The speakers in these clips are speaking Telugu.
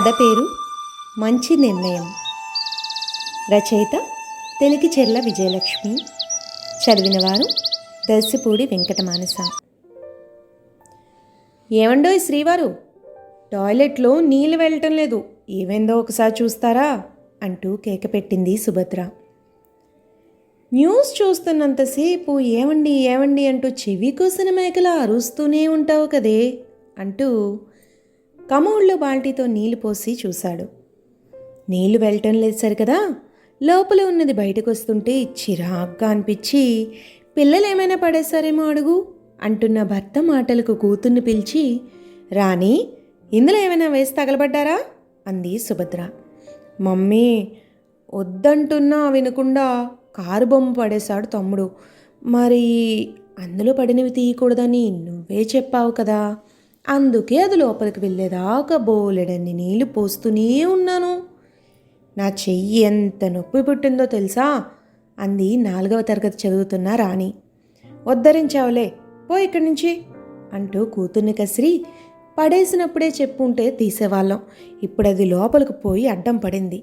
కథ పేరు మంచి నిర్ణయం. రచయిత తెలుగు చెర్ల విజయలక్ష్మి. చదివినవారు దర్శిపూడి వెంకట మానస ఏమండోయ్ శ్రీవారు? టాయిలెట్లో నీళ్ళు వెళ్ళటం లేదు. ఏమైందో ఒకసారి చూస్తారా? అంటూ కేక పెట్టింది సుభద్ర. న్యూస్ చూస్తున్నంతసేపు ఏమండి ఏమండి అంటూ చెవి కోసిన మేకలు అరుస్తూనే ఉంటావు కదే అంటూ కమోళ్ళలో బాల్టీతో నీళ్ళు పోసి చూశాడు. నీళ్ళు వెళ్ళటం లేదు సరి కదా. లోపల ఉన్నది బయటకు వస్తుంటే చిరాగ్గా అనిపించి పిల్లలు ఏమైనా పడేశారేమో అడుగు అంటున్న భర్త మాటలకు కూతుర్ని పిలిచి రాణి ఇందులో ఏమైనా వేసి తగలబడ్డారా? అంది సుభద్ర. మమ్మీ వద్దంటున్నా వినకుండా కారు బొమ్మ పడేశాడు తమ్ముడు. మరి అందులో పడినవి తీయకూడదని నువ్వే చెప్పావు కదా. అందుకే అది లోపలికి వెళ్ళేదాకా బోలెడన్ని నీళ్ళు పోస్తూనే ఉన్నాను. నా చెయ్యి ఎంత నొప్పి పుట్టిందో తెలుసా? అంది నాలుగవ తరగతి చదువుతున్న రాణి. ఉద్ధరించావులే పో ఇక్కడి నుంచి అంటూ కూతుర్ని కసిరి పడేసినప్పుడే చెప్పుంటే తీసేవాళ్ళం. ఇప్పుడు అది లోపలికి పోయి అడ్డం పడింది.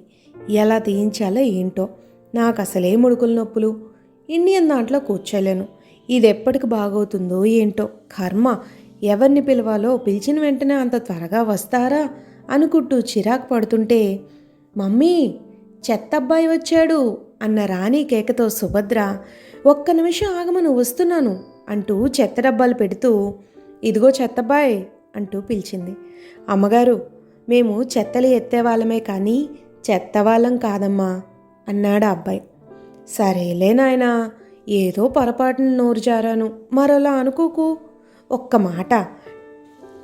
ఎలా తీయించాలో ఏంటో. నాకు అసలే ముడుకుల నొప్పులు. ఇండియన్ దాంట్లో కూర్చోలేను. ఇది ఎప్పటికి బాగవుతుందో ఏంటో. కర్మ. ఎవరిని పిలవాలో పిలిచిన వెంటనే అంత త్వరగా వస్తారా? అనుకుంటూ చిరాకు పడుతుంటే మమ్మీ చెత్తబ్బాయి వచ్చాడు అన్న రాణి కేకతో సుభద్ర ఒక్క నిమిషం ఆగమను వస్తున్నాను అంటూ చెత్త డబ్బాలు పెడుతూ ఇదిగో చెత్తబ్బాయ్ అంటూ పిలిచింది. అమ్మగారు మేము చెత్తలు ఎత్తేవాళ్ళమే కానీ చెత్త వాళ్ళం కాదమ్మా అన్నాడు ఆ అబ్బాయి. సరేలే నాయనా ఏదో పొరపాటున నోరు జారాను మరోలా అనుకోకు ఒక్క మాట.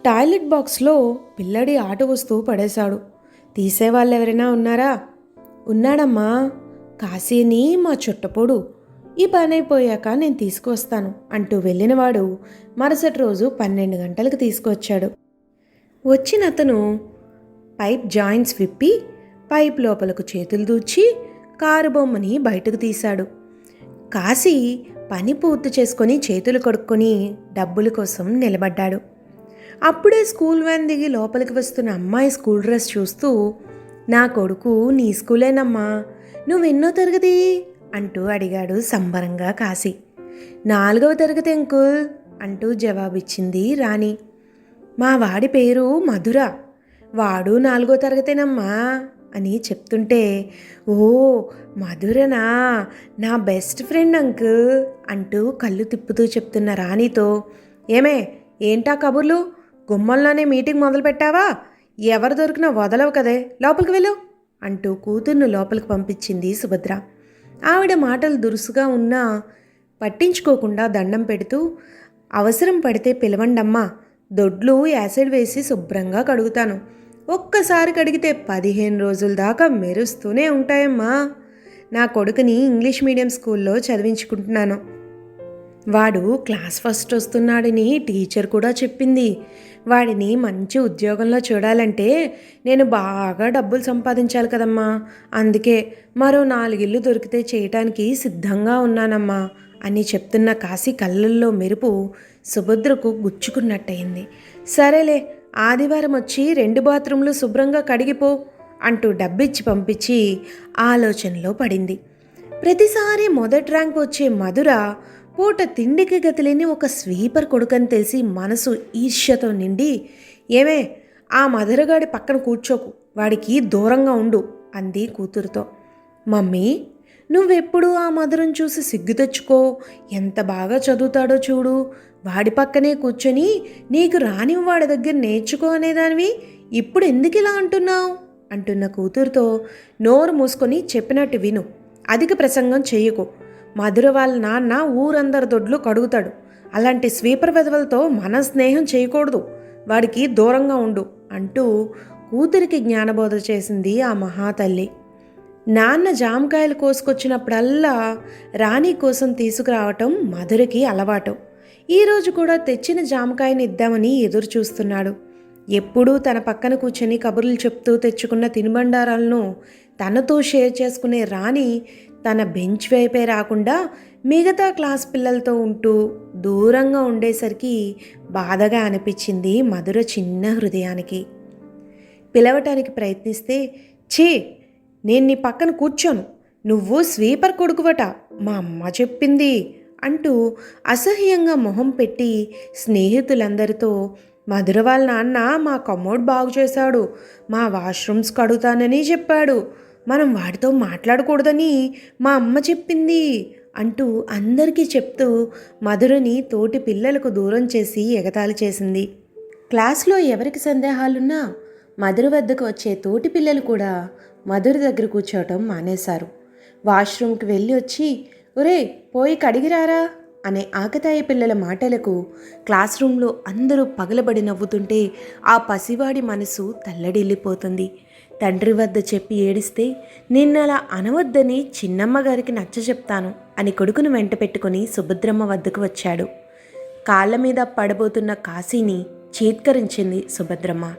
టాయిలెట్ బాక్స్లో పిల్లడి ఆట వస్తువు పడేశాడు. తీసేవాళ్ళు ఎవరైనా ఉన్నారా? ఉన్నాడమ్మా. కాశీని మా చుట్టపోడు. ఈ పని అయిపోయాక నేను తీసుకువస్తాను అంటూ వెళ్ళినవాడు మరుసటి రోజు పన్నెండు గంటలకు తీసుకువచ్చాడు వచ్చిన అతను పైప్ జాయింట్స్ విప్పి పైప్ లోపలకు చేతులు దూచి కారు బొమ్మని బయటకు తీశాడు. కాశీ పని పూర్తి చేసుకొని చేతులు కడుక్కొని డబ్బుల కోసం నిలబడ్డాడు. అప్పుడే స్కూల్ వ్యాన్ దిగి లోపలికి వస్తున్న అమ్మాయి స్కూల్ డ్రెస్ చూస్తూ నా కొడుకు నీ స్కూలేనమ్మా నువ్వు ఎన్నో తరగతి అంటూ అడిగాడు సంబరంగా కాశీ. నాలుగవ తరగతి అంకుల్ అంటూ జవాబిచ్చింది రాణి. మా వాడి పేరు మధుర. వాడు నాలుగో తరగతేనమ్మా. అని చెప్తుంటే ఓ మధురనా? నా బెస్ట్ ఫ్రెండ్ అంకుల్ అంటూ కళ్ళు తిప్పుతూ చెప్తున్న రాణితో ఏమే ఏంటా కబుర్లు? గుమ్మంలోనే మీటింగ్ మొదలు పెట్టావా ఎవరు దొరికినా వదలవు కదే. లోపలికి వెళ్ళు అంటూ కూతుర్ను లోపలికి పంపించింది సుభద్ర. ఆవిడ మాటలు దురుసుగా ఉన్నా పట్టించుకోకుండా దండం పెడుతూ అవసరం పడితే పిలవండమ్మా. దొడ్లు యాసిడ్ వేసి శుభ్రంగా కడుగుతాను. ఒక్కసారి కడిగితే పదిహేను రోజుల దాకా మెరుస్తూనే ఉంటాయమ్మా. నా కొడుకుని ఇంగ్లీష్ మీడియం స్కూల్లో చదివించుకుంటున్నాను. వాడు క్లాస్ ఫస్ట్ వస్తున్నాడని టీచర్ కూడా చెప్పింది. వాడిని మంచి ఉద్యోగంలో చూడాలంటే నేను బాగా డబ్బులు సంపాదించాలి కదమ్మా. అందుకే మరో నాలుగిల్లు దొరికితే చేయటానికి సిద్ధంగా ఉన్నానమ్మా అని చెప్తున్న కాశీ కళ్ళల్లో మెరుపు సుభద్రకు గుచ్చుకున్నట్టయింది. సరేలే ఆదివారం వచ్చి రెండు బాత్రూంలు శుభ్రంగా కడిగిపో అంటూ డబ్బిచ్చి పంపించి ఆలోచనలో పడింది. ప్రతిసారి మొదటి ర్యాంక్ వచ్చే మధుర పూట తిండికి గతిలేని ఒక స్వీపర్ కొడుకని తెలిసి మనసు ఈర్ష్యతో నిండి ఏమే ఆ మధురగాడి పక్కన కూర్చోకు వాడికి దూరంగా ఉండు అంది కూతురుతో. మమ్మీ నువ్వెప్పుడు ఆ మధురం చూసి సిగ్గు తెచ్చుకో? ఎంత బాగా చదువుతాడో చూడు. వాడి పక్కనే కూర్చొని నీకు రాని వాడి దగ్గర నేర్చుకో అనేదానివి. ఇప్పుడు ఎందుకు ఇలా అంటున్నావు? అంటున్న కూతురుతో నోరు మూసుకొని చెప్పినట్టు విను. అధిక ప్రసంగం చెయ్యకు మధుర వాళ్ళ నాన్న ఊరందరి దొడ్లు కడుగుతాడు. అలాంటి స్వీపర్ వెధవలతో మన స్నేహం చేయకూడదు. వాడికి దూరంగా ఉండు అంటూ కూతురికి జ్ఞానబోధ చేసింది ఆ మహాతల్లి. నాన్న జామకాయలు కోసుకొచ్చినప్పుడల్లా రాణి కోసం తీసుకురావటం మధురకి అలవాటు. ఈరోజు కూడా తెచ్చిన జామకాయని ఇద్దామని ఎదురు చూస్తున్నాడు. ఎప్పుడూ తన పక్కన కూర్చొని కబుర్లు చెప్తూ తెచ్చుకున్న తినుబండారాలను తనతో షేర్ చేసుకునే రాణి తన బెంచ్ వైపే రాకుండా మిగతా క్లాస్ పిల్లలతో ఉంటూ దూరంగా ఉండేసరికి బాధగా అనిపించింది మధుర చిన్న హృదయానికి. పిలవటానికి ప్రయత్నిస్తే ఛీ! నేను నీ పక్కన కూర్చోను. నువ్వు స్వీపర్ కొడుకువట. మా అమ్మ చెప్పింది అంటూ అసహ్యంగా మొహం పెట్టి స్నేహితులందరితో మధుర వాళ్ళ నాన్న మా కమోడ్ బాగు చేశాడు. మా వాష్రూమ్స్ కడుగుతానని చెప్పాడు. మనం వాడితో మాట్లాడకూడదని మా అమ్మ చెప్పింది అంటూ అందరికీ చెప్తూ మధురని తోటి పిల్లలకు దూరం చేసి ఎగతాళి చేసింది. క్లాస్లో ఎవరికి సందేహాలున్నా మధుర వద్దకు వచ్చే తోటి పిల్లలు కూడా మధుర దగ్గర కూర్చోవటం మానేశారు. వాష్రూమ్కి వెళ్ళి వచ్చి ఒరే పోయి కడిగిరారా? అనే ఆకతాయి పిల్లల మాటలకు క్లాస్ రూమ్లో అందరూ పగలబడి నవ్వుతుంటే ఆ పసివాడి మనసు తల్లడిల్లిపోతుంది. తండ్రి వద్ద చెప్పి ఏడిస్తే నిన్నలా అనవద్దని చిన్నమ్మ గారికి నచ్చ చెప్తాను అని కొడుకును వెంట పెట్టుకుని సుభద్రమ్మ వద్దకు వచ్చాడు. కాళ్ళ మీద పడబోతున్న కాశీని చీత్కరించింది సుభద్రమ్మ.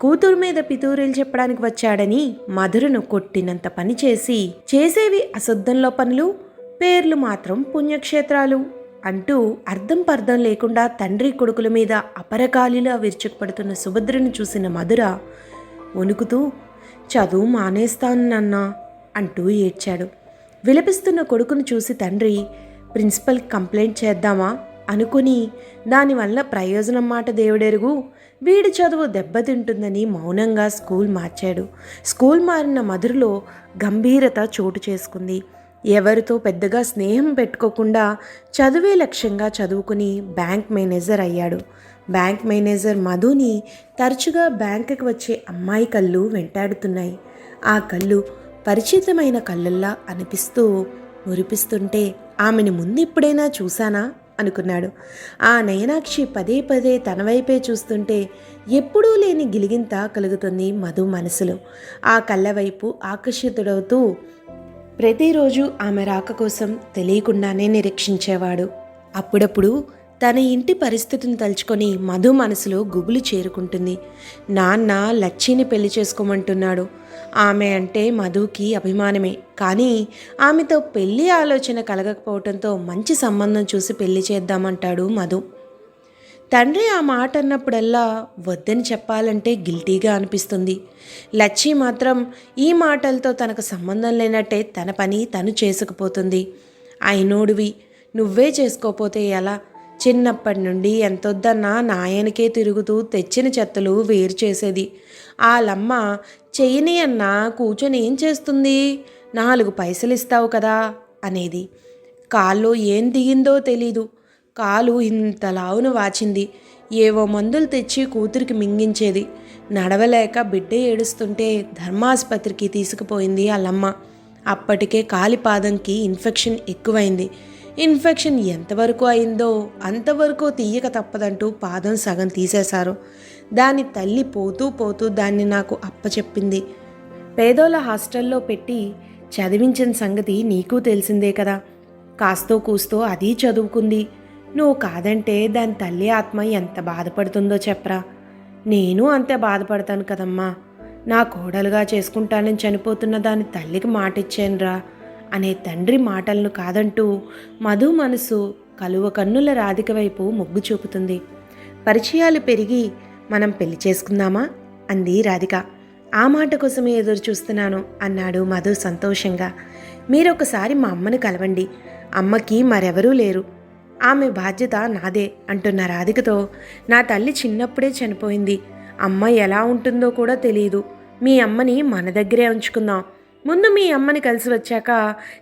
కూతురు మీద పితూరీలు చెప్పడానికి వచ్చాడని మధురను కొట్టినంత పని చేసి చేసేవి అశుద్ధంలో పనులు పేర్లు మాత్రం పుణ్యక్షేత్రాలు అంటూ అర్థం పర్థం లేకుండా తండ్రి కొడుకుల మీద అపరకాలిలా విరుచుకుపడుతున్న సుభద్రను చూసిన మధుర వణుకుతూ చదువు మానేస్తాను నాన్న అంటూ ఏడ్చాడు. విలపిస్తున్న కొడుకును చూసి తండ్రి ప్రిన్సిపల్ కంప్లైంట్ చేద్దామా అనుకుని దానివల్ల ప్రయోజనం మాట దేవుడెరుగు వీడి చదువు దెబ్బతింటుందని మౌనంగా స్కూల్ మార్చాడు. స్కూల్ మారిన మధురలో గంభీరత చోటు చేసుకుంది. ఎవరితో పెద్దగా స్నేహం పెట్టుకోకుండా చదువే లక్ష్యంగా చదువుకుని బ్యాంక్ మేనేజర్ అయ్యాడు. బ్యాంక్ మేనేజర్ మధుని తరచుగా బ్యాంకుకి వచ్చే అమ్మాయి కళ్ళు వెంటాడుతున్నాయి. ఆ కళ్ళు పరిచితమైన కళ్ళల్లా అనిపిస్తూ మురిపిస్తుంటే ఆమెను ముందు ఎప్పుడైనా చూశానా? అనుకున్నాడు. ఆ నయనాక్షి పదే పదే తన వైపే చూస్తుంటే ఎప్పుడూ లేని గిలిగింత కలుగుతుంది మధు మనసులో. ఆ కళ్ళ వైపు ఆకర్షితుడవుతూ ప్రతిరోజు ఆమె రాక కోసం తెలియకుండానే నిరీక్షించేవాడు. అప్పుడప్పుడు తన ఇంటి పరిస్థితిని తలుచుకొని మధు మనసులో గుబులు చేరుకుంటుంది. నాన్న లచ్చిని పెళ్ళి చేసుకోమంటున్నాడు. ఆమె అంటే మధుకి అభిమానమే. కానీ ఆమెతో పెళ్ళి ఆలోచన కలగకపోవడంతో మంచి సంబంధం చూసి పెళ్ళి చేద్దామంటాడు మధు. తండ్రి ఆ మాట అన్నప్పుడల్లా వద్దని చెప్పాలంటే గిల్టీగా అనిపిస్తుంది. లచ్చి మాత్రం ఈ మాటలతో తనకు సంబంధం లేనట్టే తన పని తను చేసుకుపోతుంది. అయినోడివి నువ్వే చేసుకోపోతే ఎలా? చిన్నప్పటి నుండి ఎంతొద్దన్నా నాయనకే తిరుగుతూ తెచ్చిన చెత్తలు వేరు చేసేది. వాళ్ళమ్మ చెయ్యని అన్న కూర్చొని ఏం చేస్తుంది? నాలుగు పైసలు ఇస్తావు కదా? అనేది. కాల్లో ఏం దిగిందో తెలీదు. కాలు ఇంత లావును వాచింది. ఏవో మందులు తెచ్చి కూతురికి మింగించేది. నడవలేక బిడ్డ ఏడుస్తుంటే ధర్మాసుపత్రికి తీసుకుపోయింది వాళ్ళమ్మ అప్పటికే కాలిపాదంకి ఇన్ఫెక్షన్ ఎక్కువైంది. ఇన్ఫెక్షన్ ఎంతవరకు అయిందో అంతవరకు తీయక తప్పదంటూ పాదం సగం తీసేశారు. దాని తల్లి పోతూ పోతూ దాన్ని నాకు అప్పచెప్పింది. పేదోళ్ళ హాస్టల్లో పెట్టి చదివించిన సంగతి నీకు తెలిసిందే కదా. కాస్తో కూస్తో అది చదువుకుంది. నువ్వు కాదంటే దాని తల్లి ఆత్మ ఎంత బాధపడుతుందో చెప్పరా. నేను అంతే బాధపడతాను కదమ్మా. నా కోడలుగా చేసుకుంటానని చనిపోతున్న దాని తల్లికి మాటిచ్చానురా. అనే తండ్రి మాటలను కాదంటూ మధు మనసు కలువ కన్నుల రాధిక వైపు మొగ్గు చూపుతుంది. పరిచయాలు పెరిగి మనం పెళ్ళి చేసుకుందామా? అంది రాధిక. ఆ మాట కోసమే ఎదురు చూస్తున్నాను అన్నాడు మధు సంతోషంగా. మీరొకసారి మా అమ్మను కలవండి. అమ్మకి మరెవరూ లేరు. ఆమె బాధ్యత నాదే అంటున్న రాధికతో. నా తల్లి చిన్నప్పుడే చనిపోయింది. అమ్మ ఎలా ఉంటుందో కూడా తెలియదు మీ అమ్మని మన దగ్గరే ఉంచుకుందాం. ముందు మీ అమ్మని కలిసి వచ్చాక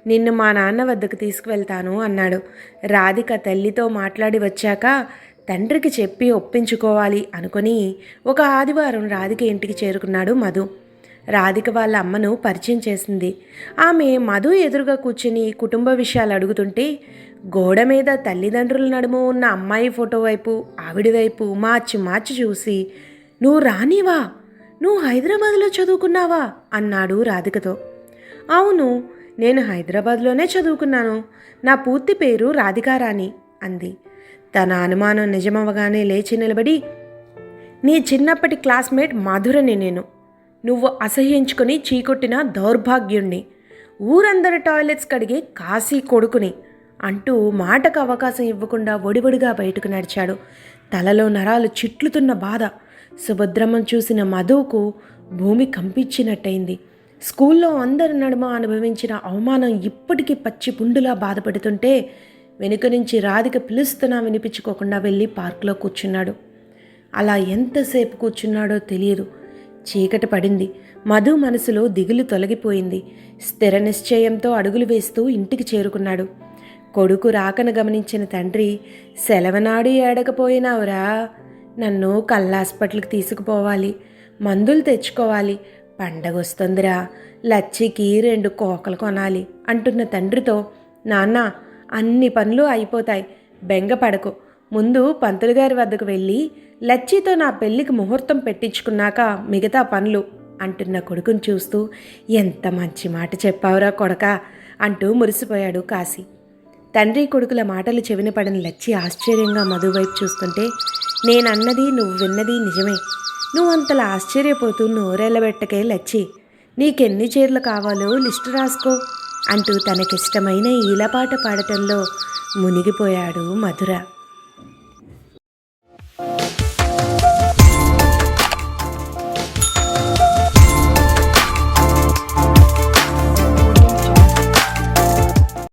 నిన్ను మా నాన్న వద్దకు తీసుకువెళ్తాను అన్నాడు. రాధిక తల్లితో మాట్లాడి వచ్చాక తండ్రికి చెప్పి ఒప్పించుకోవాలి అనుకుని ఒక ఆదివారం రాధిక ఇంటికి చేరుకున్నాడు మధు. రాధిక వాళ్ళ అమ్మను పరిచయం చేసింది. ఆమె మధు ఎదురుగా కూర్చుని కుటుంబ విషయాలు అడుగుతుంటే గోడ మీద తల్లిదండ్రుల నడుము ఉన్న అమ్మాయి ఫోటో వైపు ఆవిడ వైపు మార్చి మార్చి చూసి నువ్వు రానివా? నువ్వు హైదరాబాద్లో చదువుకున్నావా? అన్నాడు రాధికతో. అవును నేను హైదరాబాద్లోనే చదువుకున్నాను. నా పూర్తి పేరు రాధికారాణి అంది. తన అనుమానం నిజమవగానే లేచి నిలబడి నీ చిన్నప్పటి క్లాస్మేట్ మాధురని నేను. నువ్వు అసహ్యించుకొని చీకొట్టిన దౌర్భాగ్యుణ్ణి. ఊరందరి టాయిలెట్స్ కడిగే కాశీ కొడుకుని అంటూ మాటకు అవకాశం ఇవ్వకుండా ఒడివడిగా బయటకు నడిచాడు. తలలో నరాలు చిట్లుతున్న బాధ సుభద్రమ్మను చూసిన మధువుకు భూమి కంపించినట్టయింది. స్కూల్లో అందరి నడుమ అనుభవించిన అవమానం ఇప్పటికీ పచ్చి పుండులా బాధపడుతుంటే వెనుక నుంచి రాధిక పిలుస్తున్నా వినిపించుకోకుండా వెళ్ళి పార్కులో కూర్చున్నాడు. అలా ఎంతసేపు కూర్చున్నాడో తెలియదు. చీకటి పడింది. మధు మనసులో దిగులు తొలగిపోయింది. స్థిర నిశ్చయంతో అడుగులు వేస్తూ ఇంటికి చేరుకున్నాడు. కొడుకు రాకను గమనించిన తండ్రి సెలవనాడు ఏడకపోయినావురా? నన్ను కళ్ళ హాస్పిటల్కి తీసుకుపోవాలి మందులు తెచ్చుకోవాలి. పండగ వస్తుందిరా లచ్చికి రెండు కోకలు కొనాలి అంటున్న తండ్రితో నాన్న అన్ని పనులు అయిపోతాయి బెంగ పడకు. ముందు పంతులు గారి వద్దకు వెళ్ళి లచ్చితో నా పెళ్ళికి ముహూర్తం పెట్టించుకున్నాక మిగతా పనులు అంటున్న కొడుకుని చూస్తూ ఎంత మంచి మాట చెప్పావురా కొడక అంటూ మురిసిపోయాడు కాశీ. తండ్రి కొడుకుల మాటలు చెవిన పడిన లచ్చి ఆశ్చర్యంగా మధువైపు చూస్తుంటే నేనన్నది నువ్వు విన్నది నిజమే. నువ్వు అంతలా ఆశ్చర్యపోతూ నోరెళ్ళబెట్టకే లచ్చి. నీకెన్ని చీరలు కావాలో లిస్టు రాసుకో అంటూ తనకిష్టమైన ఈలపాట పాడటంలో మునిగిపోయాడు మధుర.